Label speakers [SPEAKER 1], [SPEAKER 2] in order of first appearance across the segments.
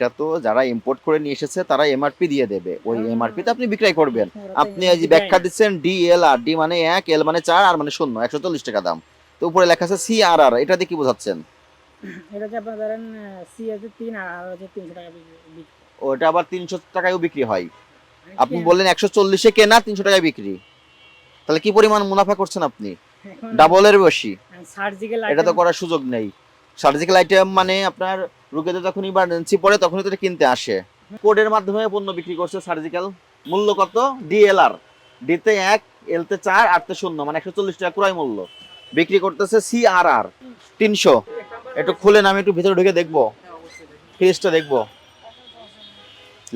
[SPEAKER 1] এটা তো যারা ইম্পোর্ট করে নিয়ে এসেছে তারা এমআরপি দিয়ে দেবে। ওই এমআরপি তে আপনি বিক্রয় করবেন। আপনি এই যে ব্যাখ্যা দিচ্ছেন ডি এল আর ডি মানে এক এল মানে চার আর মানে শূন্য একশো চল্লিশ টাকা দাম। তো উপরে লেখা আছে সি আর আর এটা দিয়ে কি বোঝাচ্ছেন?
[SPEAKER 2] এটা আপনার ধরেন সি আছে তিন আর আর হচ্ছে তিনশো টাকা।
[SPEAKER 1] ওটা আবার তিনশো টাকায়ও বিক্রি হয়।
[SPEAKER 2] মানে
[SPEAKER 1] আপনি বললেন একশো চল্লিশে কেনা তিনশো টাকায় বিক্রি। তাহলে কি পরিমাণ মুনাফা করছেন আপনি? ডাবলের বেশি। এটা তো করার সুযোগ নেই। সার্জিক্যাল আইটেম মানে আপনার রোগীদের যখন ইমার্জেন্সি পড়ে তখনই তো এটা কিনতে আসে। কোডের মাধ্যমে পণ্য বিক্রি করছে সার্জিক্যাল মূল্য কত? ডিএলআর ডিতে এক এলতে চার আটতে শূন্য মানে একশো চল্লিশ টাকা ক্রয় মূল্য। বিক্রি করতেছে সিআরআর তিনশো। একটু খুলেন আমি একটু ভিতরে ঢুকে দেখব। ফ্রিজটা দেখব।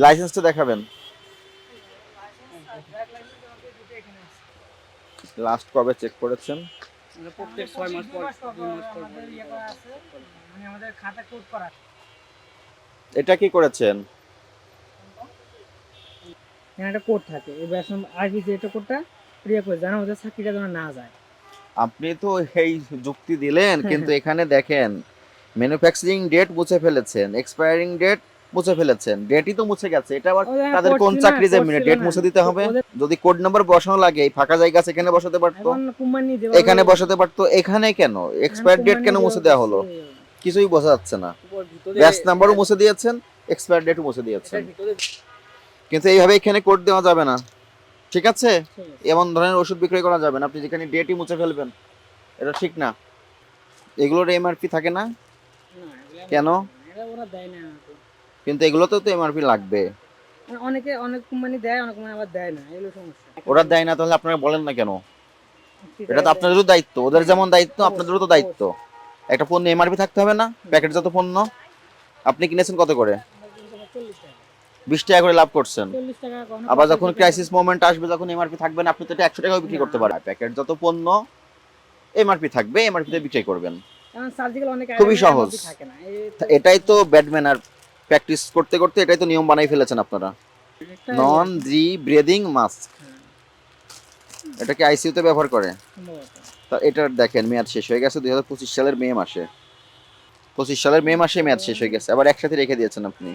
[SPEAKER 1] লাইসেন্সটা দেখাবেন। লাস্ট কবে চেক করেছেন?
[SPEAKER 2] প্রত্যেক ছয় মাস পর দুই মাস পর। মানে আমাদের খাতা কোড করা
[SPEAKER 1] এটা কি করেছেন?
[SPEAKER 2] একটা কোড থাকে। এই ব্যাসন আরবি যে এটা কোডটা প্রিয় করে জানা ওদের চাকরিটা যেন না যায়।
[SPEAKER 1] আপনি তো এই যুক্তি দিলেন কিন্তু এখানে দেখেন ম্যানুফ্যাকচারিং ডেট মুছে ফেলেছেন এক্সপায়ারিং ডেট মুছে ফেলেছেন ডেটই তো মুছে গেছে এটা আবার তাদের কোন চাকরি জমিনে
[SPEAKER 2] ছিল
[SPEAKER 1] ডেট মুছে দিতে হবে? যদি কোড নাম্বার বসানো লাগে এই ফাঁকা জায়গা আছে এখানে বসাতে পারতো?
[SPEAKER 2] যে
[SPEAKER 1] এখানে বসাতে পারতো? এখানে কেন? এক্সপায়ার ডেট কেন মুছে দেওয়া হলো। কিছুই বোঝা যাচ্ছে না। ব্যাচ নাম্বারও মুছে দিয়েছেন এক্সপায়ার ডেটও মুছে দিয়েছেন। কিন্তু এইভাবে এখানে কোড দেওয়া যাবে না। ঠিক আছে? এমন ধরনের ওষুধ বিক্রয় করা যাবে না। আপনি যেখানে ডেটই মুছে ফেলবেন এটা ঠিক না। এগুলোর এমআরপি থাকে না? কেন?
[SPEAKER 2] এটা ওরা দেয় না
[SPEAKER 1] কিন্তু এগুলোতেও তো এমআরপি লাগবে।
[SPEAKER 2] অনেকে অনেক কোম্পানি দেয় অনেক কোম্পানি আবার দেয় না। এগুলো সমস্যা।
[SPEAKER 1] ওরা দেয় না তাহলে আপনারা বলেন না কেন? এটা তো আপনাদেরও দায়িত্ব। ওদের যেমন দায়িত্ব আপনাদেরও তো দায়িত্ব। একটা পণ্য এমআরপি থাকতে হবে না প্যাকেটজাত পণ্য আপনি কিনেছেন কত করে? বিশ টাকা করে লাভ করছেন। আবার যখন ক্রাইসিস মোমেন্ট আসবে যখন এমআরপি থাকবে না আপনি তো এটা একশো টাকাও বিক্রি করতে পারেন প্যাকেটজাত পণ্য এমআরপি থাকবে এমআরপি তে বিক্রি করবেন। খুবই সহজ। এটাই তো ব্যাডম্যান আর প্র্যাকটিস করতে করতে এটাই তো নিয়ম বানাই ফেলেছেন আপনারা। নন জি ব্রিদিং মাস্ক
[SPEAKER 2] হ্যাঁ,
[SPEAKER 1] এটাকে আইসিইউতে ব্যবহার করে। তা এটার দেখেন, মেয়াদ শেষ হয়ে গেছে, দুই হাজার পঁচিশ সালের মে মাসে। পঁচিশ সালের মে মাসে মেয়াদ শেষ হয়ে গেছে, আবার একসাথে রেখে দিয়েছেন আপনি।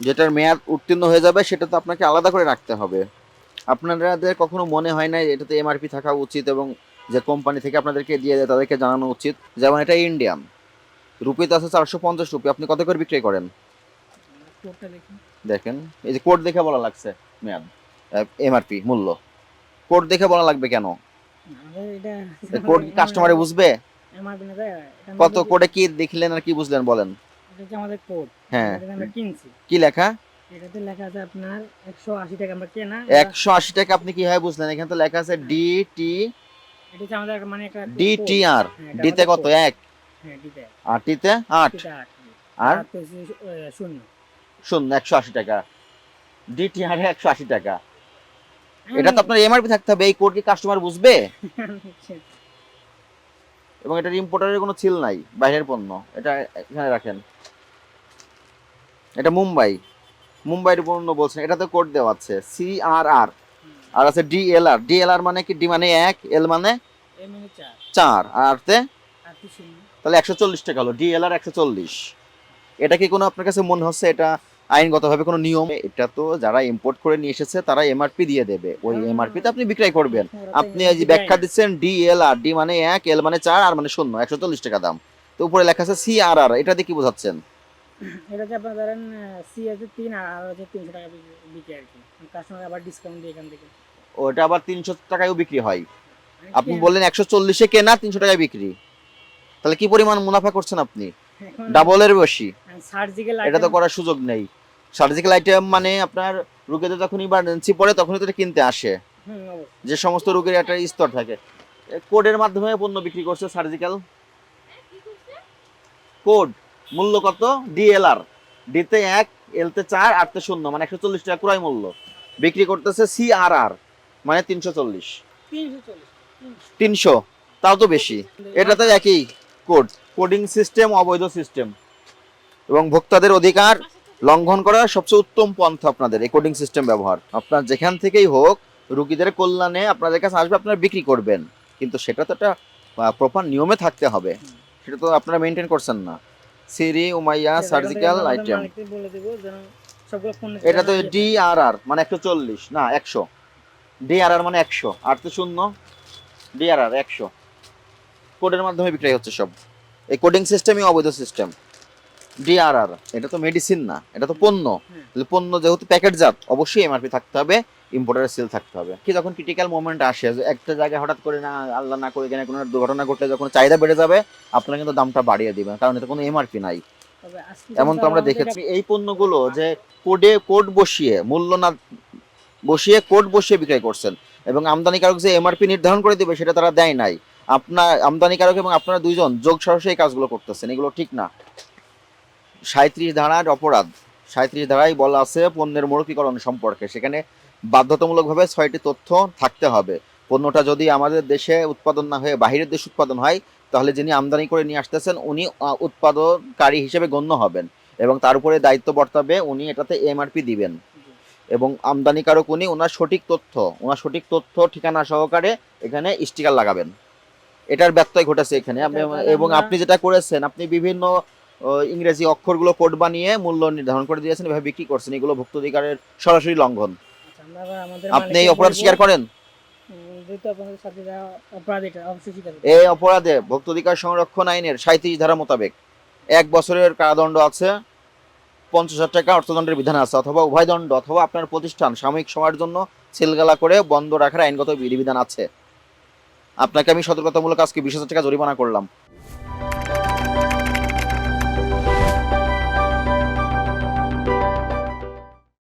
[SPEAKER 1] যেটার মেয়াদ উত্তীর্ণ হয়ে যাবে, সেটা তো আপনাকে আলাদা করে রাখতে হবে। আপনাদের কখনো মনে হয় না এটাতে এমআরপি থাকা উচিত এবং যে কোম্পানি থেকে আপনাদেরকে দিয়ে দেয়, তাদেরকে জানানো উচিত? যেমন এটা ইন্ডিয়ান। রুপিতে আছে চারশো পঞ্চাশ রুপি, আপনি কত করে বিক্রি করেন? দেখেন, এই যে কোড দেখে বলা লাগছে, মেয়াদ এমআরপি মূল্য। কোড দেখে বলা লাগবে কেন? কোড কাস্টমারে বুঝবে? কত কোডে কি দেখলেন আর কি বুঝলেন বলেন।
[SPEAKER 2] এটা আমাদের কোড
[SPEAKER 1] হ্যাঁ।
[SPEAKER 2] আমরা কিনছি।
[SPEAKER 1] কি লেখা?
[SPEAKER 2] এটাতে লেখা আছে আপনার একশো আশি টাকা আমরা কেনা।
[SPEAKER 1] একশো আশি টাকা আপনি কীভাবে বুঝলেন? এখানে তো লেখা আছে ডি টি
[SPEAKER 2] এটা আমাদের মানে একটা
[SPEAKER 1] ডি। টি আর
[SPEAKER 2] হ্যাঁ, এটা
[SPEAKER 1] ডিতে
[SPEAKER 2] আমাদের
[SPEAKER 1] কত?
[SPEAKER 2] code।
[SPEAKER 1] এক।
[SPEAKER 2] হ্যাঁ ডিতে এক,
[SPEAKER 1] আর আর?
[SPEAKER 2] আর তো হচ্ছে, আহ, শূন্য।
[SPEAKER 1] শূন্য একশো আশি টাকা। ডি টি আর একশো আশি টাকা। এটা তো আপনার এমআরপি থাকতে হবে এই কোড কি কাস্টমার বুঝবে? এবং এটার ইম্পোর্টারের কোনো ছিল নাই বাইরের পণ্য এটা এখানে রাখেন। এটা মুম্বাই মুম্বাইয়ের পণ্য বলছেন এটাতে কোড দেওয়া আছে সি আর আর আর আছে ডিএলআর ডিএলআর মানে কি ডি মানে এক এল মানে
[SPEAKER 2] মানে চার।
[SPEAKER 1] আর তে
[SPEAKER 2] আর
[SPEAKER 1] তাহলে একশো চল্লিশ টাকা হলো ডিএলআর একশো চল্লিশ। এটা কি কোনো আপনার কাছে মনে হচ্ছে এটা আইনগতভাবে কোনো নিয়ম এটা তো যারা ইম্পোর্ট করে নিয়ে এসেছে তারা এমআরপি দিয়ে দেবে। ওই এমআরপি তে আপনি বিক্রয় করবেন। আপনি যে ব্যাখ্যা। দিচ্ছেন ডিএলআর ডি মানে এক এল মানে চার আর মানে শূন্য একশো চল্লিশ টাকা দাম। তো উপরে লেখা আছে সি আর আর এটা দিয়ে কি বোঝাচ্ছেন?
[SPEAKER 2] এটা হচ্ছে আপনার ধরেন সি আছে তিন আর আর হচ্ছে তিনশো টাকা বিক্রি- বিক্রি আর কি। কাস্টমার আবার ডিসকাউন্ট দিয়ে এখান থেকে।
[SPEAKER 1] ওটা আবার তিনশো টাকায়ও বিক্রি হয়।
[SPEAKER 2] মানে
[SPEAKER 1] আপনি বললেন একশো চল্লিশে কেনা তিনশো টাকায় বিক্রি। তাহলে কি পরিমাণ মুনাফা করছেন আপনি? ডাবলের বেশি। এটা তো করার সুযোগ নেই। সার্জিক্যাল আইটেম মানে আপনার রোগীদের যখন ইমার্জেন্সি পড়ে তখনই তো এটা কিনতে আসে। যে সমস্ত রোগের একটা স্তর থাকে। কোডের মাধ্যমে পণ্য বিক্রি করছে সার্জিক্যাল কোড মূল্য কত? ডিএলআর ডিতে এক এলতে চার আটতে শূন্য মানে একশো চল্লিশ টাকা ক্রয় মূল্য। বিক্রি করতেছে সিআরআর মানে তিনশো চল্লিশ।
[SPEAKER 2] তিনশো চল্লিশ
[SPEAKER 1] তিনশো। তাও তো বেশি। এটা তো একই কোড কোডিং সিস্টেম অবৈধ সিস্টেম এবং ভোক্তাদের অধিকার লঙ্ঘন করার সবচেয়ে উত্তম পন্থা আপনাদের কোডিং সিস্টেম ব্যবহার। আপনার যেখান থেকেই হোক রুগীদের কল্যাণে আপনাদের কাছে আসবে আপনারা বিক্রি করবেন। কিন্তু সেটা তো একটা প্রপার নিয়মে থাকতে হবে। সেটা তো আপনারা মেনটেন করছেন না। সিরি উমাইয়া সার্জিক্যাল আইটেম এটা তো ডি আর আর মানে একশো চল্লিশ না একশো। ডি আর আর মানে একশো আর তো শূন্য ডি আর আর একশো। কোডের মাধ্যমে বিক্রয় হচ্ছে সব। এই কোডিং সিস্টেমই অবৈধ সিস্টেম ডিআরআর এটা তো মেডিসিন না এটা তো পণ্য। পণ্য যেহেতু প্যাকেটজাত অবশ্যই এমআরপি থাকতে হবে ইম্পোর্টারের সেল থাকতে হবে। কি যখন ক্রিটিক্যাল মোমেন্ট আসে একটা জায়গায় হঠাৎ করে না আল্লাহ না করে এখানে কোনো দুর্ঘটনা ঘটলে যখন চাহিদা বেড়ে যাবে আপনারা কিন্তু দামটা বাড়িয়ে দিবেন কারণ এটা কোনো এমআরপি নাই। এমন তো আমরা দেখেছি এই পণ্যগুলো যে কোডে কোড বসিয়ে মূল্য না বসিয়ে কোড বসিয়ে বিক্রয় করছেন এবং আমদানিকারক যে এমআরপি নির্ধারণ করে দিবে সেটা তারা দেয় নাই। আপনার আমদানিকারক এবং আপনারা দুইজন যোগ সরাসরি এই কাজগুলো করতেছেন এগুলো ঠিক না। সাঁত্রিশ ধারার অপরাধ। সাঁত্রিশ ধারায় বলা আছে পণ্যের মৌখিকরণ সম্পর্কে। সেখানে বাধ্যতামূলকভাবে ছয়টি তথ্য থাকতে হবে। পণ্যটা যদি আমাদের দেশে উৎপাদন না হয়ে বাহিরের দেশে উৎপাদন হয় তাহলে যিনি আমদানি করে নিয়ে আসতেছেন উনি উৎপাদনকারী হিসেবে গণ্য হবেন এবং তার উপরে দায়িত্ব বর্তাবে উনি এটাতে এমআরপি দিবেন। এবং আমদানিকারক উনি ওনার সঠিক তথ্য ওনার সঠিক তথ্য ঠিকানা সহকারে এখানে স্টিকার লাগাবেন। এটার ব্যত্যয় ঘটেছে এখানে। এবং আপনি যেটা করেছেন আপনি বিভিন্ন ইংরেজি অক্ষরগুলো কোড বানিয়ে মূল্য নির্ধারণ করে দিয়েছেন এভাবে বিক্রি করছেন। এগুলো ভুক্তাধিকারের সরাসরি লঙ্ঘন।
[SPEAKER 2] আচ্ছা,
[SPEAKER 1] আপনি এই অপরাধ স্বীকার করেন। এই অপরাধে ভোক্তাধিকার সংরক্ষণ আইনের সাঁত্রিশ ধারা মোতাবেক এক বছরের কারাদণ্ড আছে পঞ্চাশ হাজার টাকা অর্থদণ্ডের বিধান আছে অথবা উভয় দণ্ড অথবা আপনার প্রতিষ্ঠান সাময়িক সময়ের জন্য সিলগালা করে বন্ধ রাখার আইনগত বিধিবিধান আছে। আপনাকে আমি সতর্কতামূলক আজকে বিশ হাজার টাকা জরিমানা করলাম।